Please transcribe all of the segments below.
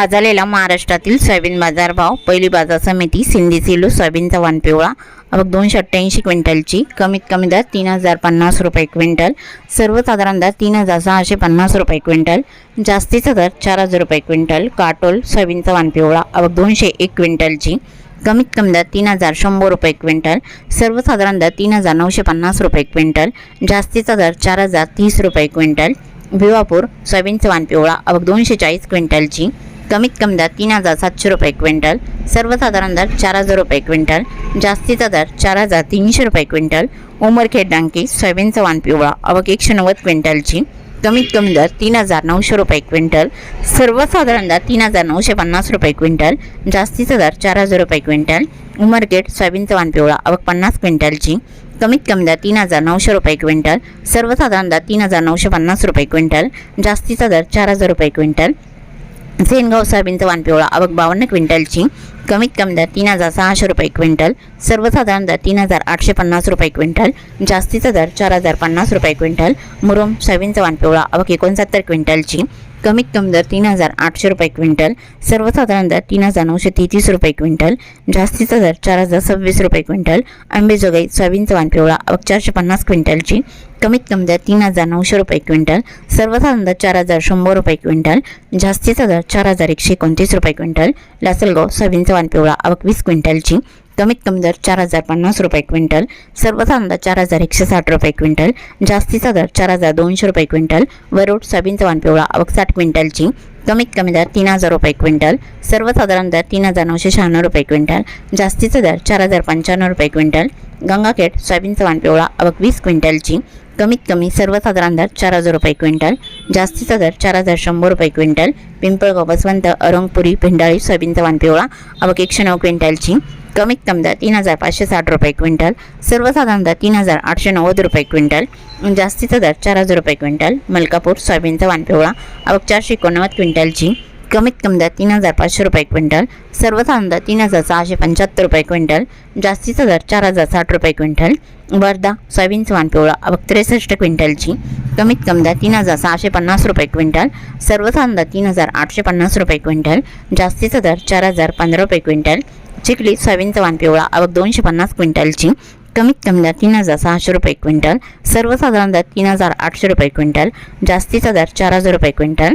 गाजलेला महाराष्ट्रातील सोयाबीन बाजार भाव. पहिली बाजार समिती सिंधी सिलो सोयाबीनचा वन पिवळा. अवघ दोनशे अठ्ठ्याऐंशी क्विंटलची. कमीत कमी दर तीन हजार पन्नास रुपये क्विंटल. सर्वसाधारण दर तीन हजार सहाशे पन्नास रुपये क्विंटल. जास्तीचा दर चार हजार रुपये क्विंटल. काटोल सोयाबीनचा वन पिवळा. अवघ दोनशे एक क्विंटलची. कमीत कमी दर तीन हजार शंभर रुपये क्विंटल. सर्वसाधारण दर तीन हजार नऊशे पन्नास रुपये क्विंटल. जास्तीचा दर चार हजार तीस रुपये क्विंटल. भिवापूर सोयाबीनचा वाण पिवळा. अवघ दोनशे चाळीस क्विंटलची. कमीत कमी दर तीन हजार सातशे रुपये क्विंटल सर्वसाधारण दर चार हजार रुपये क्विंटल जास्तीचा दर चार हजार तीनशे रुपये क्विंटल उमरखेड डांकी सोयाबीनचा वाण पिवळा अवघ एकशे नव्वद क्विंटलची कमीत कमी दर तीन हजार नऊशे रुपये क्विंटल सर्वसाधारण दर तीन हजार नऊशे पन्नास रुपये क्विंटल जास्तीचा दर चार हजार रुपये क्विंटल उमरगेट सोयाबीनचा वाण पिवळा अवघ पन्नास क्विंटलची कमीत कमी दर तीन हजार नऊशे रुपये क्विंटल सर्वसाधारण दर तीन हजार नऊशे पन्नास रुपये क्विंटल जास्तीचा दर चार हजार रुपये क्विंटल सेनगाव सोयाबीनचा वाण पिवळा अवघ बावन्न क्विंटलची. कमीत कमी दर तीन हजार सहाशे रुपये क्विंटल. सर्वसाधारण दर तीन हजार आठशे पन्नास रुपये क्विंटल. जास्तीचा दर चार हजार पन्नास रुपये क्विंटल. मुरुम सोयाबीनचा वाण पिवळा अवघ एकोणसत्तर क्विंटलची. कमीत कमी दर तीन हजार आठशे रुपये क्विंटल सर्वसाधारण दर तीन हजार नऊशे तेहतीस रुपये क्विंटल जास्तीचा दर चार हजार सव्वीस रुपये क्विंटल आंबेजोगाई सोयाबीनचा वाण पिवळा चारशे पन्नास क्विंटलची कमीत कमी दर तीन हजार नऊशे रुपये क्विंटल सर्वसाधारण दर चार हजार शंभर रुपये क्विंटल जास्तीचा दर चार हजार एकशे एकोणतीस रुपये क्विंटल लासलगाव सोयाबीनचा वाण पिवळा अवघ वीस क्विंटलची कमीत कमी दर चार हजार पन्नास रुपये क्विंटल सर्वसाधारण दर चार हजार एकशे साठ रुपये क्विंटल जास्तीचा दर चार हजार दोनशे रुपये क्विंटल वरोड सोयाबीनचा वाण पिवळा अवघ साठ क्विंटलची कमीत कमी दर तीन हजार रुपये क्विंटल सर्वसाधारण दर तीन हजार नऊशे शहाण्णव रुपये क्विंटल जास्तीचा दर चार हजार पंच्याण्णव रुपये क्विंटल गंगाखेड सोयाबीनचा वाण पिवळा अवघ वीस क्विंटलची कमीत कमी सर्वसाधारण दर चार हजार रुपये क्विंटल जास्तीचा दर चार हजार शंभर रुपये क्विंटल पिंपळगाव बसवंत अरंगपुरी भेंडाळी सोयाबीनचा वाण पिवळा अवघ एकशे नऊ क्विंटलची कमीत कमी दर तीन हजार पाचशे साठ रुपये क्विंटल. सर्वसाधारण दर तीन हजार आठशे नव्वद रुपये क्विंटल. जास्तीचा दर चार हजार रुपये क्विंटल. मलकापूर सोयाबीनचा वानपिवळा. पिवळा अवघ चारशे एकोणनव्वद क्विंटलची. कमीत कमी दर तीन हजार पाचशे रुपये क्विंटल. सर्वसाधारण दर तीन हजार सहाशे पंच्याहत्तर रुपये क्विंटल. जास्तीचा दर चार हजार साठ रुपये क्विंटल. वर्धा सोयाबीनचं वानपिवळा. पिवळा अवघ त्रेसष्ट क्विंटलची. कमीत कमी दर तीन हजार सहाशे पन्नास रुपये क्विंटल. सर्वसाधारण दर तीन हजार आठशे पन्नास रुपये क्विंटल. जास्तीचा दर चार हजार पंधरा रुपये क्विंटल. चिखली सोयाबीनचा वाण पिवळा अवघ दोनशे पन्नास क्विंटलची कमीत कमी दर तीन हजार सहाशे रुपये क्विंटल सर्वसाधारण दर तीन हजार आठशे रुपये क्विंटल जास्तीचा दर चार हजार रुपये क्विंटल.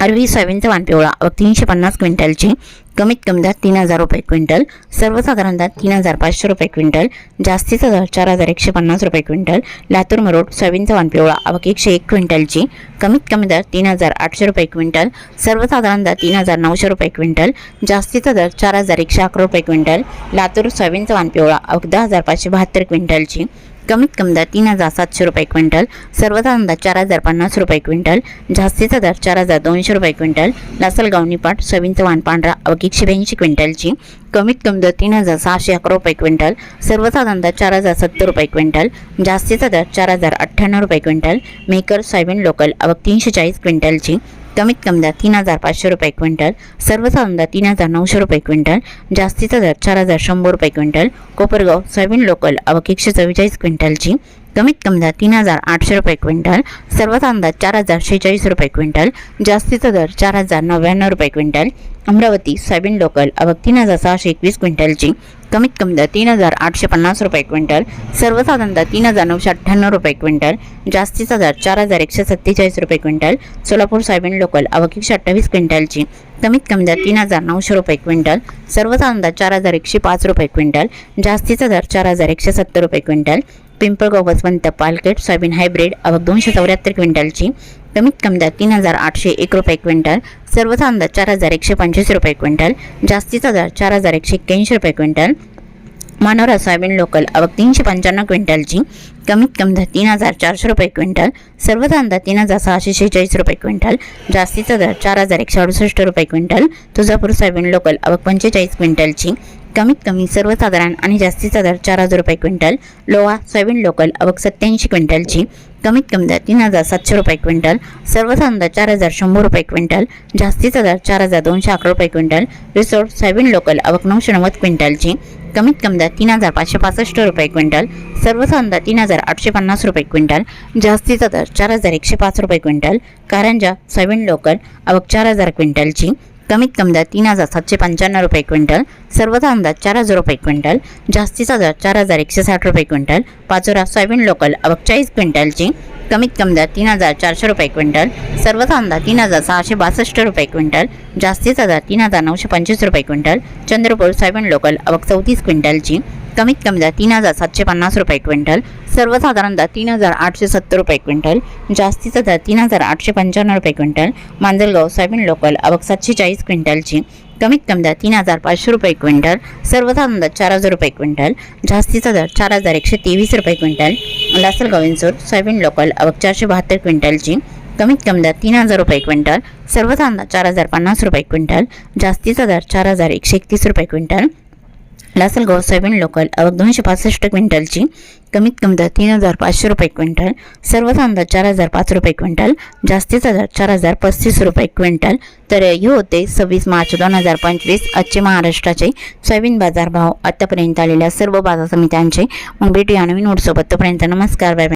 अरवी सोयाबीनचा वाण पिवळा अवघ तीनशे पन्नास क्विंटलची कमीत कमी दर तीन हजार रुपये क्विंटल सर्वसाधारण दर तीन हजार पाचशे रुपये क्विंटल जास्तीचा दर चार हजार एकशे पन्नास रुपये क्विंटल लातूर मरोड सोयाबीनचा वाण पिवळा अवघ एकशे एक क्विंटलची कमीत कमी दर तीन हजार आठशे रुपये क्विंटल सर्वसाधारण दर तीन हजार नऊशे रुपये क्विंटल जास्तीचा दर चार हजार एकशे अकरा रुपये क्विंटल लातूर सोयाबीनचा वाण पिवळा अवघ दहा हजार पाचशे बहात्तर क्विंटलची कमीत कमी दर तीन हजार सातशे रुपये क्विंटल सर्वसाधारण दर चार हजार पन्नास रुपये क्विंटल जास्तीचा दर चार हजार दोनशे रुपये क्विंटल लासलगाव निपाट सोयाबीनचं वाण पांढरा अवघ एकशे ब्याऐंशी क्विंटलची कमीत कमी दर तीन हजार सहाशे अकरा रुपये क्विंटल सर्वसाधारण दर चार हजार सत्तर रुपये क्विंटल जास्तीचा दर चार हजार अठ्ठ्याण्णव रुपये क्विंटल मेकर सोयाबीन लोकल अवघ तीनशे चाळीस क्विंटलची कमीत कमी दर तीन हजार पाचशे रुपये क्विंटल सर्वसाधारण दर तीन हजार नऊशे रुपये क्विंटल जास्तीचा दर चार हजार शंभर रुपये क्विंटल कोपरगाव सोयाबीन लोकल अवघ एकशे चव्वेचाळीस क्विंटलची कमीत कमी दर तीन हजार आठशे रुपये क्विंटल सर्वात अंदाज चार हजार शेहेचाळीस रुपये क्विंटल जास्तीचा दर चार हजार नव्याण्णव रुपये क्विंटल अमरावती सोयाबीन लोकल अवघ तीन हजार सहाशे एकवीस क्विंटलची कमीत कमी दर तीन हजार आठशे पन्नास रुपये क्विंटल सर्वसाधारण दर तीन हजार नऊशे अठ्ठ्याण्णव रुपये क्विंटल जास्तीचा दर चार हजार एकशे सत्तेचाळीस रुपये क्विंटल सोलापूर सोयाबीन लोकल अवघ एकशे अठ्ठावीस क्विंटलची कमीत कमी दर तीन हजार नऊशे रुपये क्विंटल सर्वसाधारण दर चार हजार एकशे पाच रुपये क्विंटल जास्तीचा दर चार हजार एकशे सत्तर रुपये क्विंटल पिंपळगाव वसवंत पालकेट सोयाबीन हायब्रिड अवघ दोनशे चौऱ्याहत्तर क्विंटलची कमीत कमी दर तीन हजार आठशे एक रुपये क्विंटल सर्वसाधारण दर चार हजार एकशे पंचवीस रुपये क्विंटल जास्तीचा दर चार हजार एकशे एक्क्याऐंशी रुपये क्विंटल मानवरा सोयाबीन लोकल. आवक तीनशे पंच्याण्णव क्विंटलची. कमीत कमी दर तीन हजार चारशे रुपये क्विंटल. सर्वसाधारण दर तीन हजार सहाशे शेहेचाळीस रुपये क्विंटल. जास्तीचा दर चार हजार एकशे अडुसष्ट रुपये क्विंटल. Tuljapur soybean local. आवक पंचेचाळीस क्विंटलची. कमीत कमी सर्वसाधारण आणि जास्तीचा दर चार हजार रुपये क्विंटल. Loha soybean local. आवक सत्याऐंशी क्विंटलची. कमीत कमी दर तीन हजार सातशे रुपये क्विंटल. सर्वसाधारण दर चार हजार शंभर रुपये क्विंटल. जास्तीचा दर चार हजार दोनशे अकरा रुपये क्विंटल. Risod soybean local. आवक नऊशे नव्वद क्विंटलची. कमीत कमी दर तीन हजार पाचशे पासष्ट रुपये क्विंटल सर्वसाधारण दर तीन हजार आठशे पन्नास रुपये क्विंटल जास्तीचा दर चार हजार एकशे पाच रुपये क्विंटल कारंजा सोयाबीन लोकल आवक चार हजार क्विंटलची कमीत कमी दर तीन हजार सातशे पंच्याण्णव रुपये क्विंटल सर्वचा अंदाज चार हजार रुपये क्विंटल जास्तीचा दर चार हजार एकशे साठ रुपये क्विंटल पाचोरा सोयाबीन लोकल अवक चाळीस क्विंटलची कमीत कमी दर तीन हजार चारशे रुपये क्विंटल सर्वचा अंदाज तीन हजार सहाशे बासष्ट रुपये क्विंटल जास्तीचा दर तीन हजार नऊशे पंचवीस रुपये क्विंटल चंद्रपूर सोयाबीन लोकल अवक चौतीस क्विंटलची कमीत कमी दर तीन हजार सातशे पन्नास रुपये क्विंटल. सर्वसाधारण दर तीन हजार आठशे सत्तर रुपये क्विंटल. जास्तीचा दर तीन हजार आठशे पंच्याण्णव रुपये क्विंटल. मांजलगाव सोयाबीन लोकल आवक सातशे चाळीस क्विंटलची. कमीत कमी दर तीन हजार पाचशे रुपये क्विंटल. सर्वसाधारण दर चार हजार रुपये क्विंटल. जास्तीचा दर चार हजार एकशे तेवीस रुपये क्विंटल. लासलगाव इंचूर सोयाबीन लोकल आवक चारशे बहात्तर क्विंटलची. कमीत कमी दर तीन हजार रुपये क्विंटल. सर्वसाधारण दर चार हजार पन्नास रुपये क्विंटल. जास्तीचा दर चार हजार एकशे एकतीस रुपये क्विंटल. लासलगाव सोयाबीन लोकल आवक दोनशे पासष्ट क्विंटलची कमीत कमी दर तीन हजार पाचशे रुपये क्विंटल सर्वसाधारण दर चार हजार पाच रुपये क्विंटल जास्तीचा दर चार हजार पस्तीस रुपये क्विंटल. तर हे होते सव्वीस मार्च दोन हजार पंचवीस आजचे महाराष्ट्राचे सोयाबीन बाजारभाव. आतापर्यंत आलेल्या सर्व बाजार समित्यांचे मग भेटूया नवीन नोटसोबत तोपर्यंत नमस्कार बाय.